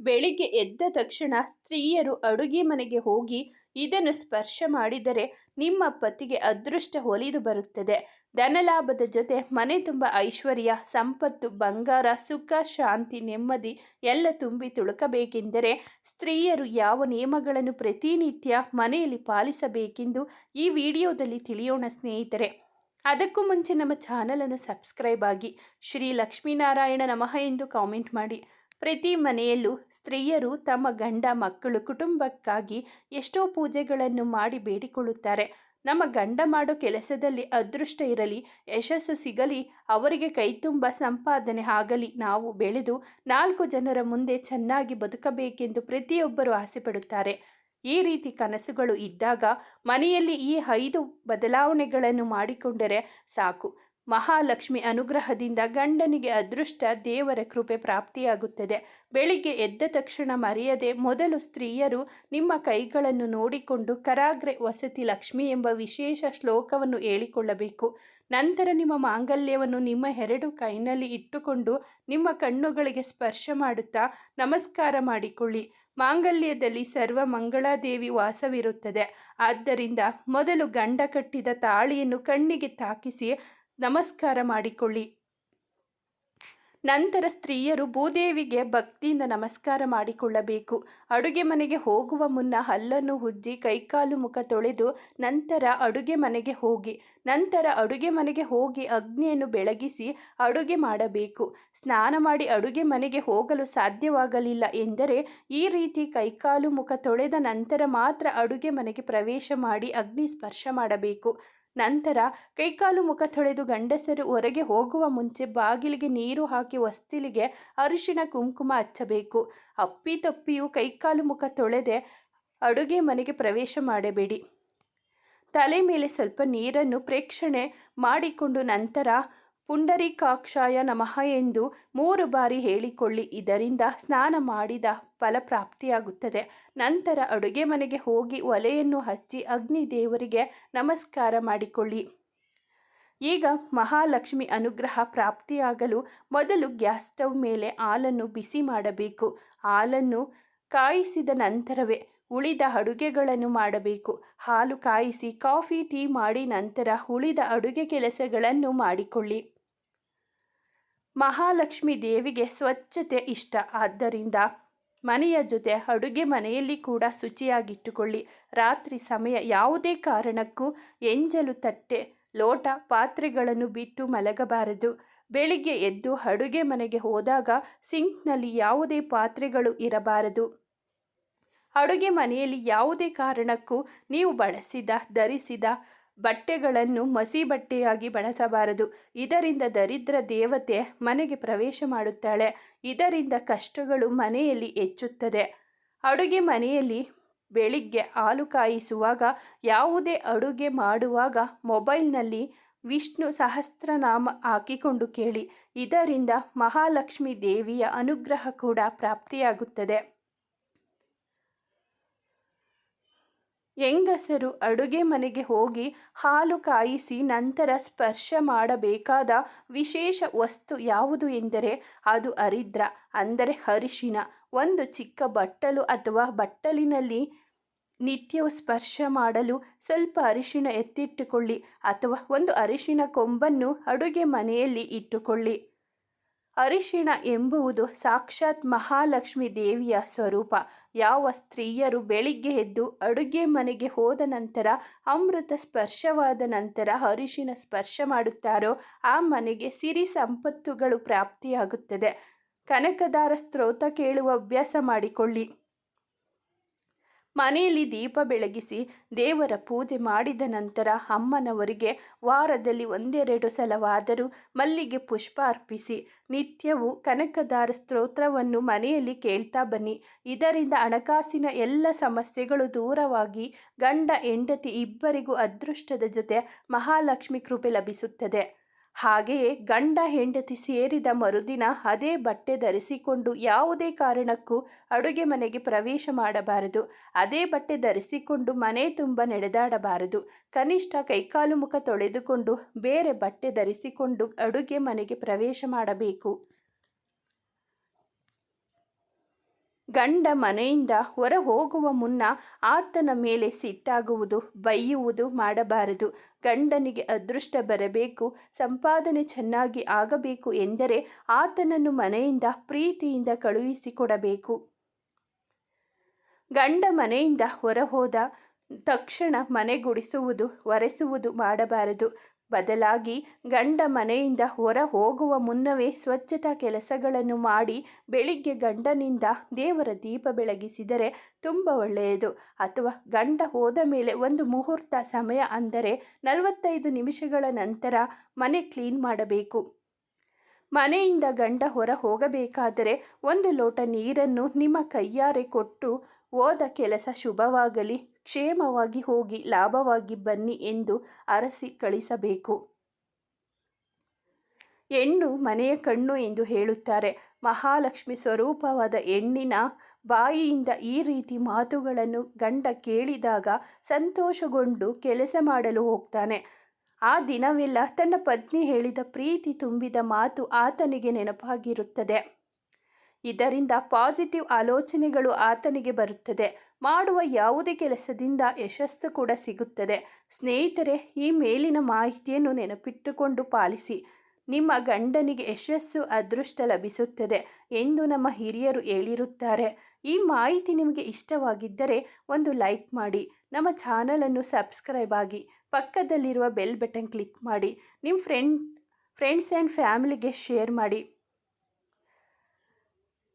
ಬೆಳಿಗ್ಗೆ ಎದ್ದ ತಕ್ಷಣ ಸ್ತ್ರೀಯರು ಅಡುಗೆ ಮನೆಗೆ ಹೋಗಿ ಇದನ್ನು ಸ್ಪರ್ಶ ಮಾಡಿದರೆ ನಿಮ್ಮ ಪತಿಗೆ ಅದೃಷ್ಟ ಒಲಿದು ಬರುತ್ತದೆ. ಧನಲಾಭದ ಜೊತೆ ಮನೆ ತುಂಬ ಐಶ್ವರ್ಯ, ಸಂಪತ್ತು, ಬಂಗಾರ, ಸುಖ, ಶಾಂತಿ, ನೆಮ್ಮದಿ ಎಲ್ಲ ತುಂಬಿ ತುಳುಕಬೇಕೆಂದರೆ ಸ್ತ್ರೀಯರು ಯಾವ ನಿಯಮಗಳನ್ನು ಪ್ರತಿನಿತ್ಯ ಮನೆಯಲ್ಲಿ ಪಾಲಿಸಬೇಕೆಂದು ಈ ವಿಡಿಯೋದಲ್ಲಿ ತಿಳಿಯೋಣ ಸ್ನೇಹಿತರೆ. ಅದಕ್ಕೂ ಮುಂಚೆ ನಮ್ಮ ಚಾನಲನ್ನು ಸಬ್ಸ್ಕ್ರೈಬ್ ಆಗಿ ಶ್ರೀ ಲಕ್ಷ್ಮೀನಾರಾಯಣ ನಮಃ ಎಂದು ಕಾಮೆಂಟ್ ಮಾಡಿ. ಪ್ರತಿ ಮನೆಯಲ್ಲೂ ಸ್ತ್ರೀಯರು ತಮ್ಮ ಗಂಡ ಮಕ್ಕಳು ಕುಟುಂಬಕ್ಕಾಗಿ ಎಷ್ಟೋ ಪೂಜೆಗಳನ್ನು ಮಾಡಿ ಬೇಡಿಕೊಳ್ಳುತ್ತಾರೆ. ನಮ್ಮ ಗಂಡ ಮಾಡೋ ಕೆಲಸದಲ್ಲಿ ಅದೃಷ್ಟ ಇರಲಿ, ಯಶಸ್ಸು ಸಿಗಲಿ, ಅವರಿಗೆ ಕೈತುಂಬ ಸಂಪಾದನೆ ಆಗಲಿ, ನಾವು ಬೆಳೆದು ನಾಲ್ಕು ಜನರ ಮುಂದೆ ಚೆನ್ನಾಗಿ ಬದುಕಬೇಕೆಂದು ಪ್ರತಿಯೊಬ್ಬರು ಆಸೆಪಡುತ್ತಾರೆ. ಈ ರೀತಿ ಕನಸುಗಳು ಇದ್ದಾಗ ಮನೆಯಲ್ಲಿ ಈ ಐದು ಬದಲಾವಣೆಗಳನ್ನು ಮಾಡಿಕೊಂಡರೆ ಸಾಕು. ಮಹಾಲಕ್ಷ್ಮಿ ಅನುಗ್ರಹದಿಂದ ಗಂಡನಿಗೆ ಅದೃಷ್ಟ, ದೇವರ ಕೃಪೆ ಪ್ರಾಪ್ತಿಯಾಗುತ್ತದೆ. ಬೆಳಿಗ್ಗೆ ಎದ್ದ ತಕ್ಷಣ ಮರೆಯದೆ ಮೊದಲು ಸ್ತ್ರೀಯರು ನಿಮ್ಮ ಕೈಗಳನ್ನು ನೋಡಿಕೊಂಡು, ಕರಾಗ್ರೆ ವಸತಿ ಲಕ್ಷ್ಮಿ ಎಂಬ ವಿಶೇಷ ಶ್ಲೋಕವನ್ನು ಹೇಳಿಕೊಳ್ಳಬೇಕು. ನಂತರ ನಿಮ್ಮ ಮಾಂಗಲ್ಯವನ್ನು ನಿಮ್ಮ ಎರಡು ಕೈನಲ್ಲಿ ಇಟ್ಟುಕೊಂಡು ನಿಮ್ಮ ಕಣ್ಣುಗಳಿಗೆ ಸ್ಪರ್ಶ ಮಾಡುತ್ತಾ ನಮಸ್ಕಾರ ಮಾಡಿಕೊಳ್ಳಿ. ಮಾಂಗಲ್ಯದಲ್ಲಿ ಸರ್ವ ಮಂಗಳಾದೇವಿ ವಾಸವಿರುತ್ತದೆ. ಆದ್ದರಿಂದ ಮೊದಲು ಗಂಡ ಕಟ್ಟಿದ ತಾಳಿಯನ್ನು ಕಣ್ಣಿಗೆ ತಾಕಿಸಿ ನಮಸ್ಕಾರ ಮಾಡಿಕೊಳ್ಳಿ. ನಂತರ ಸ್ತ್ರೀಯರು ಭೂದೇವಿಗೆ ಭಕ್ತಿಯಿಂದ ನಮಸ್ಕಾರ ಮಾಡಿಕೊಳ್ಳಬೇಕು. ಅಡುಗೆ ಮನೆಗೆ ಹೋಗುವ ಮುನ್ನ ಹಲ್ಲನ್ನು ಉಜ್ಜಿ ಕೈಕಾಲು ಮುಖ ತೊಳೆದು ನಂತರ ಅಡುಗೆ ಮನೆಗೆ ಹೋಗಿ. ನಂತರ ಅಡುಗೆ ಮನೆಗೆ ಹೋಗಿ ಅಗ್ನಿಯನ್ನು ಬೆಳಗಿಸಿ ಅಡುಗೆ ಮಾಡಬೇಕು. ಸ್ನಾನ ಮಾಡಿ ಅಡುಗೆ ಮನೆಗೆ ಹೋಗಲು ಸಾಧ್ಯವಾಗಲಿಲ್ಲ ಎಂದರೆ ಈ ರೀತಿ ಕೈಕಾಲು ಮುಖ ತೊಳೆದ ನಂತರ ಮಾತ್ರ ಅಡುಗೆ ಮನೆಗೆ ಪ್ರವೇಶ ಮಾಡಿ ಅಗ್ನಿ ಸ್ಪರ್ಶ ಮಾಡಬೇಕು. ನಂತರ ಕೈಕಾಲು ಮುಖ ತೊಳೆದು ಗಂಡಸರು ಹೊರಗೆ ಹೋಗುವ ಮುಂಚೆ ಬಾಗಿಲಿಗೆ ನೀರು ಹಾಕಿ ಹೊಸ್ತಿಲಿಗೆ ಅರಿಶಿನ, ಕುಂಕುಮ ಹಚ್ಚಬೇಕು. ಅಪ್ಪಿತಪ್ಪಿಯು ಕೈಕಾಲು ಮುಖ ತೊಳೆದೆ ಅಡುಗೆ ಮನೆಗೆ ಪ್ರವೇಶ ಮಾಡಬೇಡಿ. ತಲೆ ಮೇಲೆ ಸ್ವಲ್ಪ ನೀರನ್ನು ಪ್ರೇಕ್ಷಣೆ ಮಾಡಿಕೊಂಡು ನಂತರ ಪುಂಡರೀಕಾಕ್ಷಾಯ ನಮಃ ಎಂದು ಮೂರು ಬಾರಿ ಹೇಳಿಕೊಳ್ಳಿ. ಇದರಿಂದ ಸ್ನಾನ ಮಾಡಿದ ಫಲಪ್ರಾಪ್ತಿಯಾಗುತ್ತದೆ ನಂತರ ಅಡುಗೆ ಮನೆಗೆ ಹೋಗಿ ಒಲೆಯನ್ನು ಹಚ್ಚಿ ಅಗ್ನಿ ದೇವರಿಗೆ ನಮಸ್ಕಾರ ಮಾಡಿಕೊಳ್ಳಿ. ಈಗ ಮಹಾಲಕ್ಷ್ಮಿ ಅನುಗ್ರಹ ಪ್ರಾಪ್ತಿಯಾಗಲು ಮೊದಲು ಗ್ಯಾಸ್ ಸ್ಟವ್ ಮೇಲೆ ಹಾಲನ್ನು ಬಿಸಿ ಮಾಡಬೇಕು. ಹಾಲನ್ನು ಕಾಯಿಸಿದ ನಂತರವೇ ಉಳಿದ ಅಡುಗೆಗಳನ್ನು ಮಾಡಬೇಕು. ಹಾಲು ಕಾಯಿಸಿ ಕಾಫಿ, ಟೀ ಮಾಡಿ ನಂತರ ಉಳಿದ ಅಡುಗೆ ಕೆಲಸಗಳನ್ನು ಮಾಡಿಕೊಳ್ಳಿ. ಮಹಾಲಕ್ಷ್ಮಿ ದೇವಿಗೆ ಸ್ವಚ್ಛತೆ ಇಷ್ಟ. ಆದ್ದರಿಂದ ಮನೆಯ ಜೊತೆ ಅಡುಗೆ ಮನೆಯಲ್ಲಿ ಕೂಡ ಶುಚಿಯಾಗಿಟ್ಟುಕೊಳ್ಳಿ. ರಾತ್ರಿ ಸಮಯ ಯಾವುದೇ ಕಾರಣಕ್ಕೂ ಎಂಜಲು ತಟ್ಟೆ, ಲೋಟ, ಪಾತ್ರೆಗಳನ್ನು ಬಿಟ್ಟು ಮಲಗಬಾರದು. ಬೆಳಿಗ್ಗೆ ಎದ್ದು ಅಡುಗೆ ಮನೆಗೆ ಹೋದಾಗ ಸಿಂಕ್ನಲ್ಲಿ ಯಾವುದೇ ಪಾತ್ರೆಗಳು ಇರಬಾರದು. ಅಡುಗೆ ಮನೆಯಲ್ಲಿ ಯಾವುದೇ ಕಾರಣಕ್ಕೂ ನೀವು ಬಳಸಿದ, ಧರಿಸಿದ ಬಟ್ಟೆಗಳನ್ನು ಮಸಿ ಬಟ್ಟೆಯಾಗಿ ಬಳಸಬಾರದು. ಇದರಿಂದ ದರಿದ್ರ ದೇವತೆ ಮನೆಗೆ ಪ್ರವೇಶ ಮಾಡುತ್ತಾಳೆ. ಇದರಿಂದ ಕಷ್ಟಗಳು ಮನೆಯಲ್ಲಿ ಹೆಚ್ಚುತ್ತದೆ. ಅಡುಗೆ ಮನೆಯಲ್ಲಿ ಬೆಳಿಗ್ಗೆ ಹಾಲು ಕಾಯಿಸುವಾಗ, ಯಾವುದೇ ಅಡುಗೆ ಮಾಡುವಾಗ ಮೊಬೈಲ್ನಲ್ಲಿ ವಿಷ್ಣು ಸಹಸ್ರನಾಮ ಹಾಕಿಕೊಂಡು ಕೇಳಿ. ಇದರಿಂದ ಮಹಾಲಕ್ಷ್ಮಿ ದೇವಿಯ ಅನುಗ್ರಹ ಕೂಡ ಪ್ರಾಪ್ತಿಯಾಗುತ್ತದೆ. ಹೆಂಗಸರು ಅಡುಗೆ ಮನೆಗೆ ಹೋಗಿ ಹಾಲು ಕಾಯಿಸಿ ನಂತರ ಸ್ಪರ್ಶ ಮಾಡಬೇಕಾದ ವಿಶೇಷ ವಸ್ತು ಯಾವುದು ಎಂದರೆ ಅದು ಅರಿದ್ರ, ಅಂದರೆ ಅರಿಶಿನ. ಒಂದು ಚಿಕ್ಕ ಬಟ್ಟಲು ಅಥವಾ ಬಟ್ಟಲಿನಲ್ಲಿ ನಿತ್ಯವೂ ಸ್ಪರ್ಶ ಮಾಡಲು ಸ್ವಲ್ಪ ಅರಿಶಿನ ಎತ್ತಿಟ್ಟುಕೊಳ್ಳಿ ಅಥವಾ ಒಂದು ಅರಿಶಿನ ಕೊಂಬನ್ನು ಅಡುಗೆ ಮನೆಯಲ್ಲಿ ಇಟ್ಟುಕೊಳ್ಳಿ. ಅರಿಶಿಣ ಎಂಬುವುದು ಸಾಕ್ಷಾತ್ ಮಹಾಲಕ್ಷ್ಮಿ ದೇವಿಯ ಸ್ವರೂಪ. ಯಾವ ಸ್ತ್ರೀಯರು ಬೆಳಿಗ್ಗೆ ಎದ್ದು ಅಡುಗೆ ಮನೆಗೆ ಹೋದ ನಂತರ, ಅಮೃತ ಸ್ಪರ್ಶವಾದ ನಂತರ ಅರಿಶಿನ ಸ್ಪರ್ಶ ಮಾಡುತ್ತಾರೋ, ಆ ಮನೆಗೆ ಸಿರಿ ಸಂಪತ್ತುಗಳು ಪ್ರಾಪ್ತಿಯಾಗುತ್ತದೆ. ಕನಕದಾರ ಸ್ತೋತ್ರ ಕೇಳುವ ಅಭ್ಯಾಸ ಮಾಡಿಕೊಳ್ಳಿ. ಮನೆಯಲ್ಲಿ ದೀಪ ಬೆಳಗಿಸಿ ದೇವರ ಪೂಜೆ ಮಾಡಿದ ನಂತರ ಅಮ್ಮನವರಿಗೆ ವಾರದಲ್ಲಿ ಒಂದೆರಡು ಸಲವಾದರೂ ಮಲ್ಲಿಗೆ ಪುಷ್ಪ ಅರ್ಪಿಸಿ, ನಿತ್ಯವೂ ಕನಕದಾರ ಸ್ತೋತ್ರವನ್ನು ಮನೆಯಲ್ಲಿ ಕೇಳ್ತಾ ಬನ್ನಿ. ಇದರಿಂದ ಹಣಕಾಸಿನ ಎಲ್ಲ ಸಮಸ್ಯೆಗಳು ದೂರವಾಗಿ ಗಂಡ, ಹೆಂಡತಿ ಇಬ್ಬರಿಗೂ ಅದೃಷ್ಟದ ಜೊತೆ ಮಹಾಲಕ್ಷ್ಮಿ ಕೃಪೆ ಲಭಿಸುತ್ತದೆ. ಹಾಗೆಯೇ ಗಂಡ ಹೆಂಡತಿ ಸೇರಿದ ಮರುದಿನ ಅದೇ ಬಟ್ಟೆ ಧರಿಸಿಕೊಂಡು ಯಾವುದೇ ಕಾರಣಕ್ಕೂ ಅಡುಗೆ ಮನೆಗೆ ಪ್ರವೇಶ ಮಾಡಬಾರದು. ಅದೇ ಬಟ್ಟೆ ಧರಿಸಿಕೊಂಡು ಮನೆ ತುಂಬ ನಡೆದಾಡಬಾರದು. ಕನಿಷ್ಠ ಕೈಕಾಲು ಮುಖ ತೊಳೆದುಕೊಂಡು ಬೇರೆ ಬಟ್ಟೆ ಧರಿಸಿಕೊಂಡು ಅಡುಗೆ ಮನೆಗೆ ಪ್ರವೇಶ ಮಾಡಬೇಕು. ಗಂಡ ಮನೆಯಿಂದ ಹೊರ ಹೋಗುವ ಮುನ್ನ ಆತನ ಮೇಲೆ ಸಿಟ್ಟಾಗುವುದು, ಬೈಯುವುದು ಮಾಡಬಾರದು. ಗಂಡನಿಗೆ ಅದೃಷ್ಟ ಬರಬೇಕು, ಸಂಪಾದನೆ ಚೆನ್ನಾಗಿ ಆಗಬೇಕು ಎಂದರೆ ಆತನನ್ನು ಮನೆಯಿಂದ ಪ್ರೀತಿಯಿಂದ ಕಳುಹಿಸಿಕೊಡಬೇಕು. ಗಂಡ ಮನೆಯಿಂದ ಹೊರ ಹೋದ ತಕ್ಷಣ ಮನೆ ಗುಡಿಸುವುದು ಒರೆಸುವುದು ಮಾಡಬಾರದು. ಬದಲಾಗಿ ಗಂಡ ಮನೆಯಿಂದ ಹೊರ ಹೋಗುವ ಮುನ್ನವೇ ಸ್ವಚ್ಛತಾ ಕೆಲಸಗಳನ್ನು ಮಾಡಿ ಬೆಳಿಗ್ಗೆ ಗಂಡನಿಂದ ದೇವರ ದೀಪ ಬೆಳಗಿಸಿದರೆ ತುಂಬ ಒಳ್ಳೆಯದು. ಅಥವಾ ಗಂಡ ಹೋದ ಮೇಲೆ ಒಂದು ಮುಹೂರ್ತ ಸಮಯ ಅಂದರೆ ನಲವತ್ತೈದು ನಿಮಿಷಗಳ ನಂತರ ಮನೆ ಕ್ಲೀನ್ ಮಾಡಬೇಕು. ಮನೆಯಿಂದ ಗಂಡ ಹೊರ ಹೋಗಬೇಕಾದರೆ ಒಂದು ಲೋಟ ನೀರನ್ನು ನಿಮ್ಮ ಕೈಯಾರೆ ಕೊಟ್ಟು ಹೋದ ಕೆಲಸ ಶುಭವಾಗಲಿ, ಕ್ಷೇಮವಾಗಿ ಹೋಗಿ ಲಾಭವಾಗಿ ಬನ್ನಿ ಎಂದು ಅರಸಿ ಕಳಿಸಬೇಕು. ಹೆಣ್ಣು ಮನೆಯ ಕಣ್ಣು ಎಂದು ಹೇಳುತ್ತಾರೆ. ಮಹಾಲಕ್ಷ್ಮಿ ಸ್ವರೂಪವಾದ ಹೆಣ್ಣಿನ ಬಾಯಿಯಿಂದ ಈ ರೀತಿ ಮಾತುಗಳನ್ನು ಗಂಡ ಕೇಳಿದಾಗ ಸಂತೋಷಗೊಂಡು ಕೆಲಸ ಮಾಡಲು ಹೋಗ್ತಾನೆ. ಆ ದಿನವೆಲ್ಲ ತನ್ನ ಪತ್ನಿ ಹೇಳಿದ ಪ್ರೀತಿ ತುಂಬಿದ ಮಾತು ಆತನಿಗೆ ನೆನಪಾಗಿರುತ್ತದೆ. ಇದರಿಂದ ಪಾಸಿಟಿವ್ ಆಲೋಚನೆಗಳು ಆತನಿಗೆ ಬರುತ್ತದೆ. ಮಾಡುವ ಯಾವುದೇ ಕೆಲಸದಿಂದ ಯಶಸ್ಸು ಕೂಡ ಸಿಗುತ್ತದೆ. ಸ್ನೇಹಿತರೆ, ಈ ಮೇಲಿನ ಮಾಹಿತಿಯನ್ನು ನೆನಪಿಟ್ಟುಕೊಂಡು ಪಾಲಿಸಿ. ನಿಮ್ಮ ಗಂಡನಿಗೆ ಯಶಸ್ಸು, ಅದೃಷ್ಟ ಲಭಿಸುತ್ತದೆ ಎಂದು ನಮ್ಮ ಹಿರಿಯರು ಹೇಳಿರುತ್ತಾರೆ. ಈ ಮಾಹಿತಿ ನಿಮಗೆ ಇಷ್ಟವಾಗಿದ್ದರೆ ಒಂದು ಲೈಕ್ ಮಾಡಿ, ನಮ್ಮ ಚಾನಲನ್ನು ಸಬ್ಸ್ಕ್ರೈಬ್ ಆಗಿ, ಪಕ್ಕದಲ್ಲಿರುವ ಬೆಲ್ ಬಟನ್ ಕ್ಲಿಕ್ ಮಾಡಿ, ನಿಮ್ಮ ಫ್ರೆಂಡ್, ಫ್ರೆಂಡ್ಸ್ ಆ್ಯಂಡ್ ಫ್ಯಾಮಿಲಿಗೆ ಶೇರ್ ಮಾಡಿ.